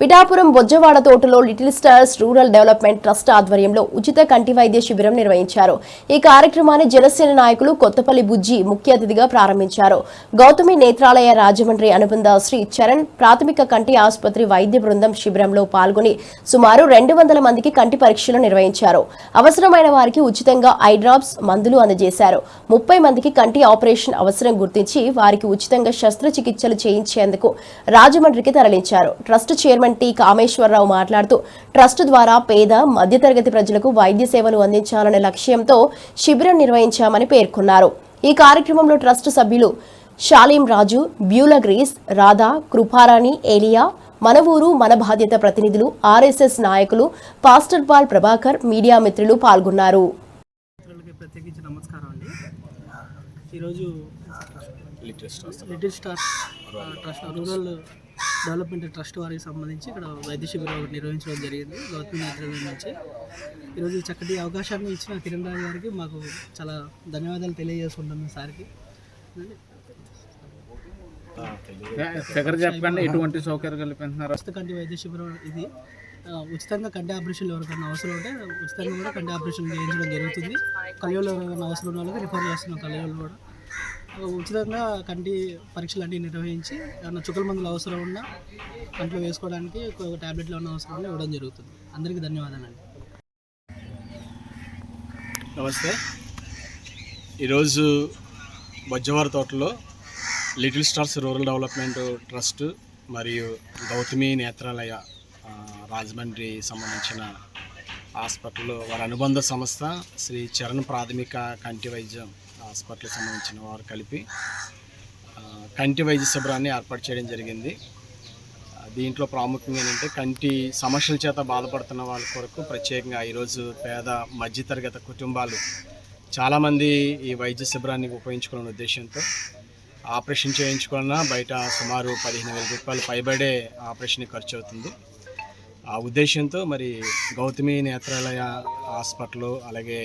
పిఠాపురం బొజ్జవాడ తోటలో little stars rural development trust ఆధ్వర్యంలో ఉచిత కంటి వైద్య శిబిరం నిర్వహించారు. ఈ కార్యక్రమాన్ని జనసేన నాయకులు కొత్తపల్లి బుజ్జి ముఖ్య అతిథిగా ప్రారంభించారు. గౌతమి నేత్రాలయ రాజమండ్రి అనుబంధ శ్రీ చరణ్ ప్రాథమిక కంటి ఆసుపత్రి వైద్య బృందం శిబిరంలో పాల్గొని సుమారు రెండు వందల మందికి కంటి పరీక్షలు నిర్వహించారు. అవసరమైన వారికి ఉచితంగా ఐ డ్రాప్స్ మందులు అందజేశారు. ముప్పై మందికి కంటి ఆపరేషన్ అవసరం గుర్తించి వారికి ఉచితంగా శస్త్రచికిత్సలు చేయించేందుకు రాజమండ్రికి తరలించారు. ట్రస్ట్ చైర్మన్ టి కామేశ్వరరావు మాట్లాడుతూ ట్రస్ట్ ద్వారా పేద మధ్యతరగతి ప్రజలకు వైద్య సేవలు అందించాలనే లక్ష్యంతో శిబిరం నిర్వహించామని పేర్కొన్నారు. ఈ కార్యక్రమంలో ట్రస్ట్ సభ్యులు Shalem Raju Beulah Grace Radha Kruparani Elia మన ఊరు మన బాధ్యత ప్రతినిధులు ఆర్ఎస్ఎస్ నాయకులు పాస్టర్ పాల్ ప్రభాకర్ మీడియా మిత్రులు పాల్గొన్నారు. మిత్రులకి ప్రత్యేకించి నమస్కారం అండి. ఈరోజు లిటిల్ స్టార్స్. లిటిల్ స్టార్స్ ఆ, ట్రస్ట్ రూరల్ డెవలప్మెంట్ ట్రస్ట్ వారికి సంబంధించి ఇక్కడ వైద్య శిబిరం ఒకటి నిర్వహించడం జరిగింది గౌతమి నేతృత్వం నుంచి. ఈరోజు చక్కటి అవకాశాన్ని ఇచ్చిన కిరణ్ రాజు గారికి మాకు చాలా ధన్యవాదాలు తెలియజేసుకుంటున్నాం సార్కి. ఫిగర్ చెప్పండి ఎటువంటి సౌకర్యం కల్పిస్తున్నారు? ప్రస్తుత కంటి వైద్య శిబిరం ఇది. ఉచితంగా కంటి ఆపరేషన్లు ఎవరికైనా అవసరం ఉంటే ఉచితంగా కూడా కంటి ఆపరేషన్ చేయించడం జరుగుతుంది. కళ్ళజోళ్ళు ఎవరికైనా అవసరం ఉన్న వాళ్ళకి రిఫర్ చేస్తున్నాం కళ్ళజోళ్ళు కూడా. ఉచితంగా కంటి పరీక్షలు అన్నీ నిర్వహించి ఏమైనా చుక్కల మందులు అవసరం ఉన్నా కంట్లో వేసుకోవడానికి ఒక టాబ్లెట్లు అవసరం ఉన్నా ఇవ్వడం జరుగుతుంది. అందరికీ ధన్యవాదాలండి. నమస్తే. ఈరోజు బొజ్జవారి తోటలో little stars rural development trust మరియు గౌతమి నేత్రాలయ రాజమండ్రి సంబంధించిన హాస్పిటల్ వారి అనుబంధ సంస్థ శ్రీ చరణ్ ప్రాథమిక కంటి వైద్యం హాస్పిటల్ సంబంధించిన వారు కలిపి కంటి వైద్య శిబిరాన్ని ఏర్పాటు చేయడం జరిగింది. దీంట్లో ప్రాముఖ్యంగా ఏంటంటే కంటి సమస్యల చేత బాధపడుతున్న వాళ్ళ కొరకు ప్రత్యేకంగా ఈరోజు పేద మధ్యతరగతి కుటుంబాలు చాలామంది ఈ వైద్య శిబిరాన్ని ఉపయోగించుకునే ఉద్దేశంతో ఆపరేషన్ చేయించుకున్న బయట సుమారు పదిహేను వేల రూపాయలు పైబడే ఆపరేషన్ ఖర్చు అవుతుంది. ఆ ఉద్దేశంతో మరి గౌతమి నేత్రాలయ హాస్పిటల్ అలాగే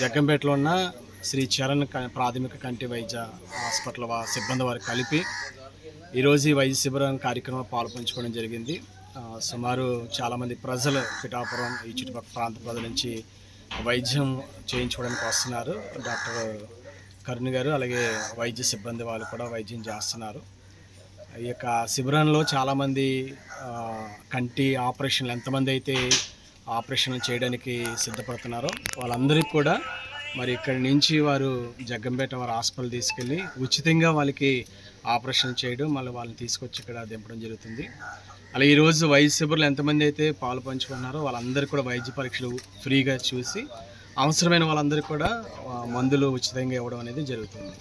జగ్గంపేటలో ఉన్న శ్రీ చరణ్ ప్రాథమిక కంటి వైద్య హాస్పిటల్ వారి సిబ్బంది వారు కలిపి ఈరోజు ఈ వైద్య శిబిరం కార్యక్రమంలో పాల్పంచుకోవడం జరిగింది. సుమారు చాలామంది ప్రజలు పిఠాపురం ఈ చుట్టుపక్కల ప్రాంత ప్రజల నుంచి వైద్యం చేయించుకోవడానికి వస్తున్నారు. డాక్టర్ కరుణ్ గారు అలాగే వైద్య సిబ్బంది వాళ్ళు కూడా వైద్యం చేస్తున్నారు. ఈ యొక్క శిబిరంలో చాలామంది కంటి ఆపరేషన్లు ఎంతమంది అయితే ఆపరేషన్ చేయడానికి సిద్ధపడుతున్నారో వాళ్ళందరికీ కూడా మరి ఇక్కడి నుంచి వారు జగ్గంపేట వారి హాస్పిటల్ తీసుకెళ్ళి ఉచితంగా వాళ్ళకి ఆపరేషన్ చేయడం మళ్ళీ వాళ్ళని తీసుకొచ్చి ఇక్కడ దింపడం జరుగుతుంది. అలా ఈరోజు వైద్య శిబిరంలో ఎంతమంది అయితే పాలు పంచుకున్నారో వాళ్ళందరూ కూడా వైద్య పరీక్షలు ఫ్రీగా చూసి అవసరమైన వాళ్ళందరికీ కూడా మందులు ఉచితంగా ఇవ్వడం అనేది జరుగుతుంది.